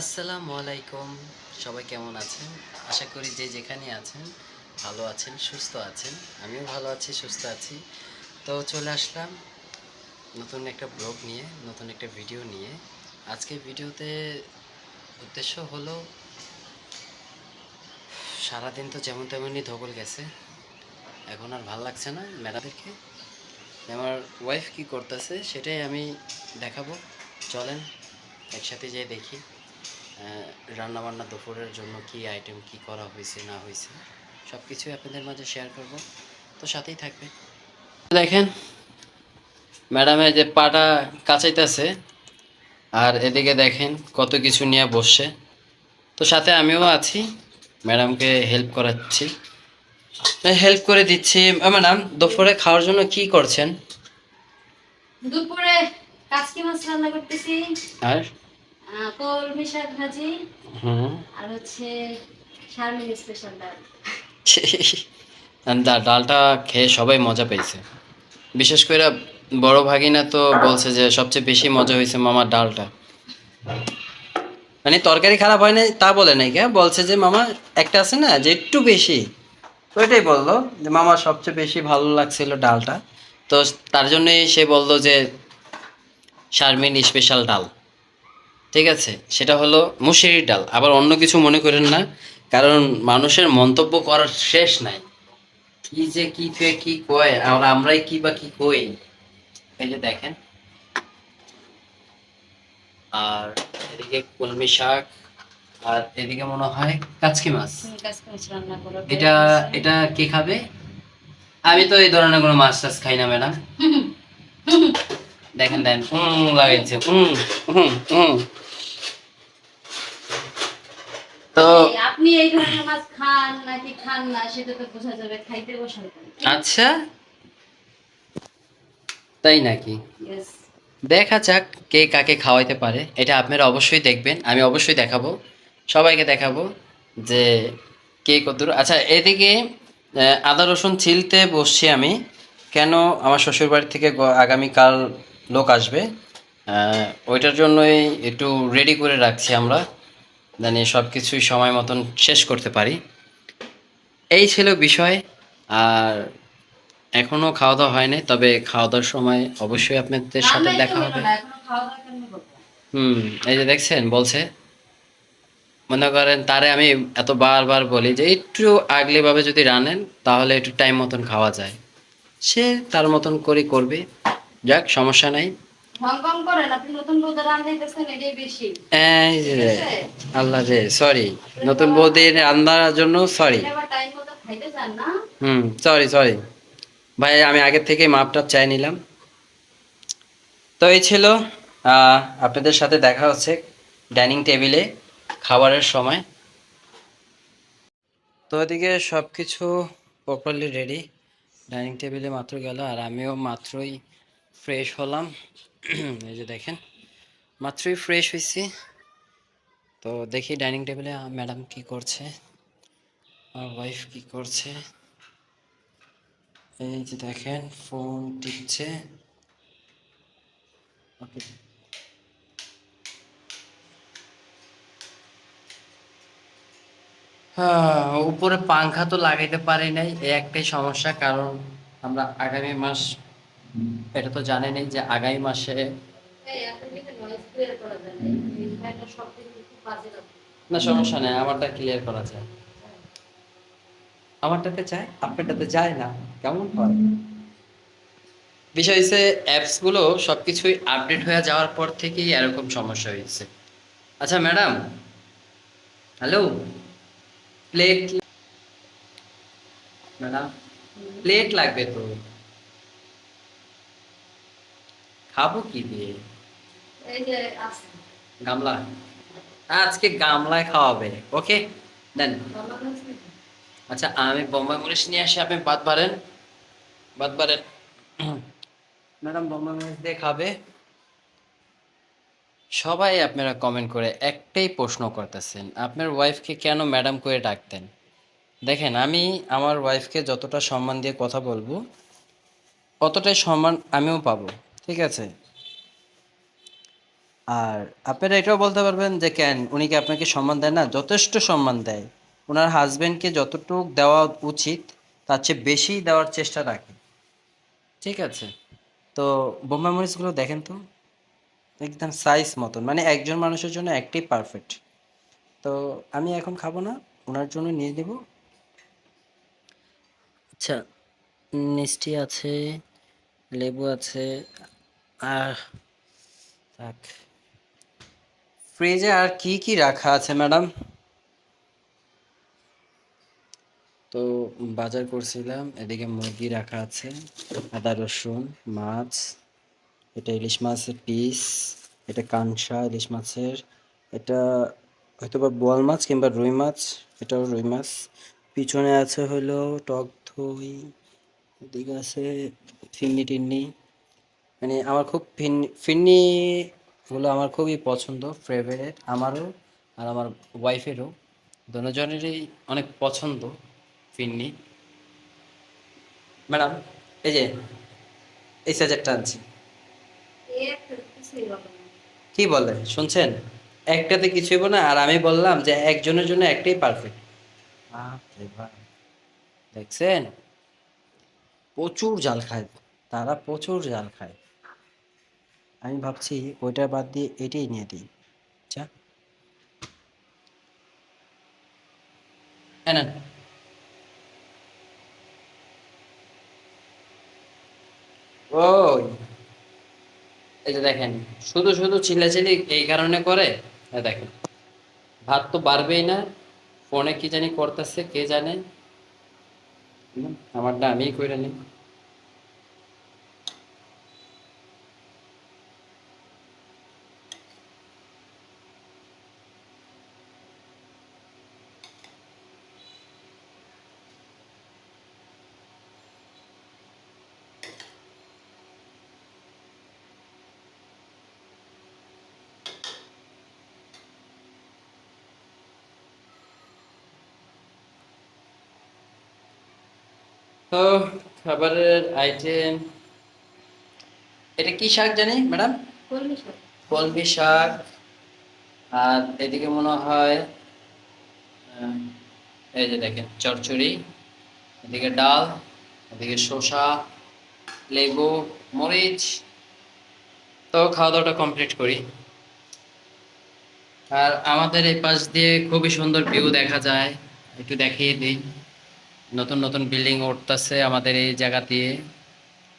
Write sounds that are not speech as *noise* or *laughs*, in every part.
আসসালামু আলাইকুম। সবাই কেমন আছেন? আশা করি যে যেখানে আছেন, ভালো আছেন, সুস্থ আছেন। আমিও ভালো আছি, সুস্থ আছি। তো চলে আসলাম নতুন একটা ব্লগ নিয়ে, নতুন একটা ভিডিও নিয়ে। আজকে ভিডিওতে উদ্দেশ্য হলো, সারাদিন তো যেমন তেমনই ধকল গেছে। এখন আর ভালো লাগছে না ম্যাডামদেরকে। আমার ওয়াইফ কি করতেছে সেটাই আমি দেখাবো। চলেন, একসাথে যাই দেখি। রান্না বান্না দুপুরের জন্য কি আইটেম কি করা হয়েছে না হয়েছে সব কিছুই আপনাদের মাঝে শেয়ার করব। তো সাথেই থাকবে দেখেন ম্যাডামের যে পাটা কাচাইতেছে আর এদিকে দেখেন কত কিছু নিয়ে বসছে। তো সাথে আমিও আছি ম্যাডামকে হেল্প করাচ্ছি। হেল্প করে দিচ্ছি। ম্যাডাম দুপুরে খাওয়ার জন্য কি করছেন? দুপুরে কাচকি মাছ রান্না করতেছি। আর? কলমি শাক ভাজি আর হচ্ছে শারমিন স্পেশাল ডাল। *laughs* ডালটা খেয়ে সবাই মজা পেয়েছে। বিশেষ করে বড় ভাগিনা তো বলছে যে সবচেয়ে বেশি মজা হয়েছে মামার ডালটা। মানে তরকারি খারাপ হয় নাই তা বলে নাই কে? বলছে যে মামা একটা আছে না যে একটু বেশি। ওইটাই বলল যে মামা সবচেয়ে বেশি ভালো লাগছিল ডালটা। তো তার জন্যই সে বলল যে শারমিন স্পেশাল ডাল। ঠিক আছে সেটা হলো মুসুরির ডাল। আবার অন্য কিছু মনে করেন না কারণ মানুষের মন্তব্য করার শেষ নাই। কি যে কি থেকে কি কয় আর আমরাই কি বা কি কই? এই যে দেখেন। আর এদিকে কলমি শাক আর এদিকে মনে হয় কাচকি মাছ। কাচকি মাছ রান্না করো এটা এটা কে খাবে? আমি তো এই ধরনের কোনো মাছ টাছ খাই না ম্যাডাম। *laughs* দেখেন দেখেন উম লাগাইছে উম উম উম। তো আপনি এই ধরনের মাছ খান নাকি খান না সেটা তো বোঝা যাবে খাইতে বসার আচ্ছা। তাই নাকি? দেখা যাক কে কাকে খাওয়াইতে পারে। এটা আপনারা অবশ্যই দেখবেন আমি অবশ্যই দেখাবো। সবাইকে দেখাবো যে কে কতদূর। আচ্ছা এদিকে আদা রসুন ছিলতে বসছি আমি। কেন আমার শ্বশুর বাড়ি থেকে আগামীকাল লোক আসবে? ওইটার জন্যই একটু রেডি করে রাখছি আমরা। জানি সব কিছুই সময় মতন শেষ করতে পারি। এই ছিল বিষয় আর এখনও খাওয়া দাওয়া হয়নি তবে খাওয়া দাওয়ার সময় অবশ্যই আপনাদের সাথে দেখা হবে? হুম এই যে দেখছেন বলছে মনে করেন তারে আমি এত বারবার বলি যে একটু আগলেভাবে যদি রানেন তাহলে একটু টাইম মতন খাওয়া যায়। সে তার মতন করে করবে যাক সমস্যা নাই। ভং ভং করেন আপনি নতুন বউদের রান্না দিতেছেন এটাই বেশি। এই যে রে, আল্লাহ রে সরি নতুন বৌদির রান্নার জন্য সরি হুম সরি সরি ভাই আমি আগের থেকে মাপটা চাই নিলাম। তো এই ছিল আপনাদের সাথে দেখা হচ্ছে ডাইনিং টেবিলে খাবারের সময়। তো ওদিকে সব কিছু প্রপারলি রেডি ডাইনিং টেবিলে মাত্র গেল আর আমিও মাত্রই ফ্রেশ হলাম। এই যে দেখেন, মাত্রই ফ্রেশ হয়েছি তো দেখি ডাইনিং টেবিলে ম্যাডাম কি করছে, আমার ওয়াইফ কি করছে। এই যে দেখেন ফোন টিপছে। ওকে হ্যাঁ উপরে পাংখা তো লাগাইতে পারি নাই, এই একটাই সমস্যা, কারণ আমরা আগামী মাস এটা তো জানেনই যে আগামী মাসে না। সমস্যা নেই আমারটা ক্লিয়ার করা যায়। আমারটাতে যায় আপনারটাতে যায় না কেমন হয়? বিষয় হচ্ছে অ্যাপসগুলো সব কিছুই আপডেট হয়ে যাওয়ার পর থেকেই এরকম সমস্যা হয়েছে আচ্ছা madam hello plate madam plate লাগবে তো? খাব কি দিয়ে? এই গামলা। আজকে গামলায় খাওয়াবে। ওকে দেন। আচ্ছা আমি বোম্বাই মরিচ নিয়ে আসি আপনি বাদ পারেন বাদ পারেন ম্যাডাম বোম্বাই মরিচ দিয়ে খাবে। সবাই আপনারা কমেন্ট করে একটাই প্রশ্ন করতেছেন আপনার ওয়াইফকে কেন ম্যাডাম করে ডাকতেন? দেখেন আমি আমার ওয়াইফকে যতটা সম্মান দিয়ে কথা বলব অতটাই সম্মান আমিও পাবো। ঠিক আছে। আর আপনারা এটাও বলতে পারবেন যে, কেন উনি কি আপনাকে সম্মান দেয় না, যথেষ্ট সম্মান দেয়। ওনার হাজবেন্ডকে যতটুকু দেওয়া উচিত, তার চেয়ে বেশি দেওয়ার চেষ্টা রাখে। ঠিক আছে? তো বোম্বা মরিচগুলো দেখেন তো? একদম সাইজ মতন মানে একজন মানুষের জন্য একটি পারফেক্ট তো আমি এখন খাব না ওনার জন্য নিয়ে দেব আচ্ছা মিষ্টি আছে, লেবু আছে থাক। ফ্রিজে আর কি কি রাখা আছে, ম্যাডাম? তো বাজার করছিলাম, এদিকে মুরগি রাখা আছে, আদা, রসুন, মাছ, এটা ইলিশ মাছের পিস, এটা কানসা ইলিশ মাছের, এটা হয়তো বা বোয়াল মাছ কিংবা রুই মাছ, এটাও রুই মাছ। পিছনে আছে হলো টক দই, এদিকে আছে ফিন্নি টিন্নি মানে আমার খুব ফিন্নি ফিন্নি হলো আমার খুবই পছন্দ ফেভারিট আমারও আর আমার ওয়াইফেরও দুজনেরই অনেক পছন্দ ফিন্নি। ম্যাডাম এই যে এই সাইজেরটা আনছি। কি বলে? শুনছেন? একটাতে কিছু হইব না আর আমি বললাম যে একজনের জন্য একটাই পারফেক্ট দেখছেন? প্রচুর জাল খায় তারা প্রচুর জাল খায়। আমি ভাবছি ওইটা বাদ দিয়ে এটাই নিয়ে দিই। আচ্ছা না ওই। এই যে দেখেন শুধু শুধু চিল্লাচিল্লি এই কারণে করে এই দেখেন। ভাত তো বাড়বেই না ফোনে কি জানি করতেছে কে জানে? আমারটা আমিই কইরা নিই। তো খাবারের আইটেম এটা কি শাক জানি ম্যাডাম কলমি শাক। আর এদিকে মনে হয় এই যে দেখেন চচ্চড়ি এদিকে ডাল এদিকে শসা লেবু মরিচ। তো খাওয়া দাওয়াটা কমপ্লিট করি। আর আমাদের এই পাশ দিয়ে খুবই সুন্দর ভিউ দেখা যায়। একটু দেখিয়ে দিই। নতুন নতুন বিল্ডিং উঠতেছে আমাদের এই জায়গা দিয়ে।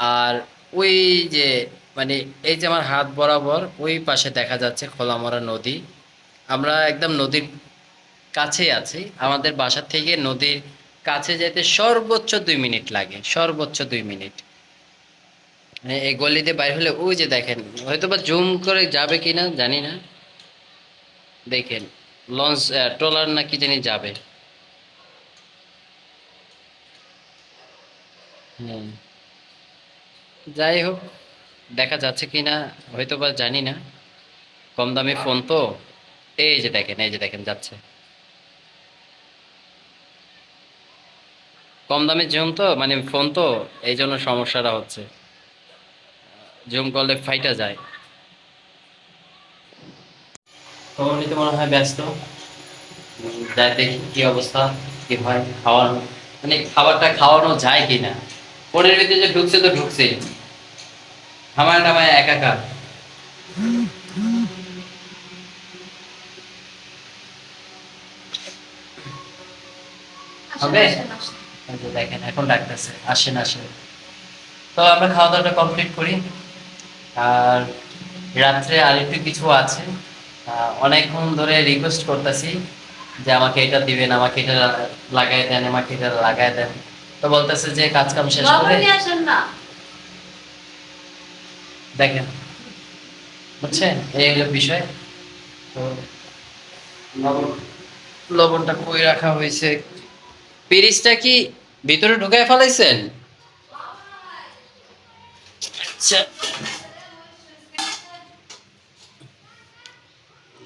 আর ওই যে মানে এই যে আমার হাত বরাবর ওই পাশে দেখা যাচ্ছে খোলামরা নদী। আমরা একদম নদীর কাছে আছি। আমাদের বাসা থেকে নদীর কাছে যেতে সর্বোচ্চ দুই মিনিট লাগে, সর্বোচ্চ দুই মিনিট। মানে এই গলিতে বাইর হলে ওই যে দেখেন হয়তো বা জুম করে যাবে কিনা জানি না। দেখেন, লঞ্চ ট্রলার না কি জানি যাবে। যাই হোক দেখা যাচ্ছে কি না হয়তো বা জানি না। কম দামি ফোন তো। এই যে দেখেন এই যে দেখেন যাচ্ছে। কম দামি জুম তো মানে ফোন তো এই জন্য সমস্যাটা হচ্ছে। জুম করলে ফাইটা যায়। খবর নিতে মনে হয় ব্যস্ত। যাই দেখি কি অবস্থা কি হয় খাওয়ানো মানে খাবারটা খাওয়ানো যায় কিনা ফোনের ভিতরে যে ঢুকছে তো ঢুকছে। হামায় টামায় একাকার হবে? দেখেন এখন ডাকতেছে। আসেন আসেন। তো আমরা খাওয়া দাওয়াটা কমপ্লিট করি। আর রাত্রে আরেকটু কিছু আছে। অনেকক্ষণ ধরে রিকোয়েস্ট করতেছি যে আমাকে এটা দিবেন আমাকে এটা লাগাই দেন আমাকে এটা লাগাই দেন। তো বলতেছে যে কাজ কাম শেষ করে দেখেন। বুঝছেন? এই হলো বিষয়। তো লবণ লবণটা কই রাখা হয়েছে? পিরিচটা কি ভিতরে ঢুকায় ফেলাইছেন? আচ্ছা।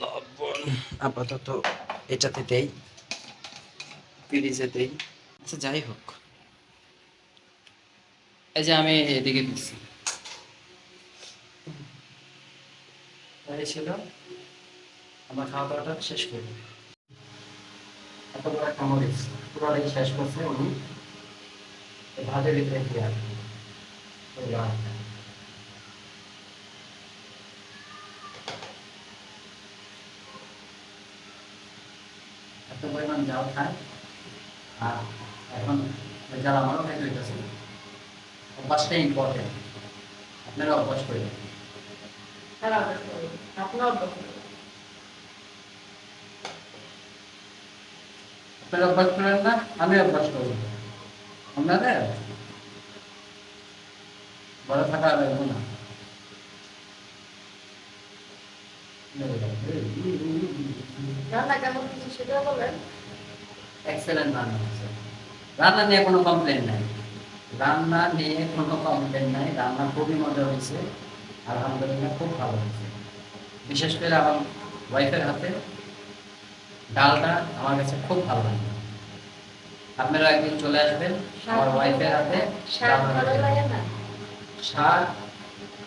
লবণ আপাতত এটাতে দেই। পিরিচে দেই। আচ্ছা যাই হোক। এই যে আমি এদিকে দিচ্ছি তরকারি ছিল আমরা খাওয়া দাওয়াটা শেষ করি এত বড় শেষ করছে উনি। ভাতের ভিতরে দিয়ে এত পরিমাণ জাল খায়। আর এখন জাল আমারও খাইতে হইতেছে। অভ্যাসটাই ইম্পর্টেন্ট আপনারা অভ্যাস করে আপনারা অভ্যাস করেন না আমি অভ্যাস করব। আপনাদের? বড় থাকা লাগবে না। রান্না নিয়ে কোনো কমপ্লেন নাই। রান্না নিয়ে কোনো কমপ্লেন নাই রান্না খুবই মজা হয়েছে আলহামদুলিল্লাহ খুব ভালো হয়েছে। বিশেষ করে আমার ওয়াইফের হাতে ডালটা আমার কাছে খুব ভালো লাগে। আপনারা একদিন চলে আসবেন আমার ওয়াইফের হাতে শাক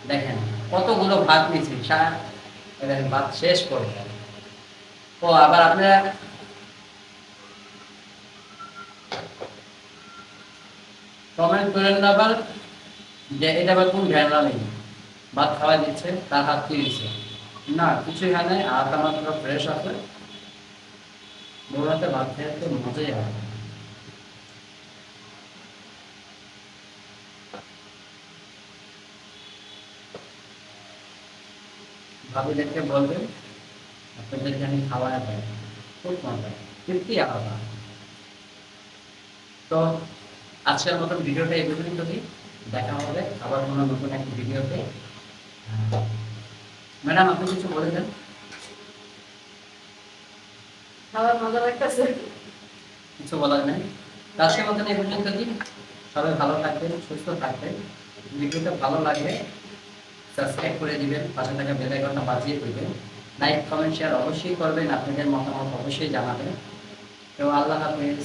দেখেন কতগুলো ভাত নিয়েছি শাক ভাত শেষ করে। ও আবার আপনারা কমেন্ট করেন না আবার যে এটা আবার কোন ঝামেলা নেই ভাত খাওয়া দিচ্ছে, তার হাত কি দিচ্ছে না, কিছুই হয় নাই, হাত আমার পুরো ফ্রেশ আছে। দৌড়াতে ভাত খেয়ে তো মজাই হয় ভাবিদেরকে বলবেন আপনাদেরকে আমি খাওয়ায় খুব মজা, তৃপ্তি আলাদা। তো আজকের মতন ভিডিওটা এই পর্যন্তই। দেখা হবে আবার কোনো নতুন একটা ভিডিওতে। ম্যাডাম আপনি কিছু বলে দেন। খাবার মজা লাগতেছে। কিছু বলার নেই। আজকের মতন এই পর্যন্তই। সবাই ভালো থাকবেন সুস্থ থাকবেন। ভিডিওটা ভালো লাগলে সাবস্ক্রাইব করে দিবেন পাশে থাকা বেল আইকনটা বাজিয়ে দিবেন। লাইক কমেন্ট শেয়ার অবশ্যই করবেন। আপনাদের মতামত অবশ্যই জানাবেন। তো আল্লাহ হাফেজ।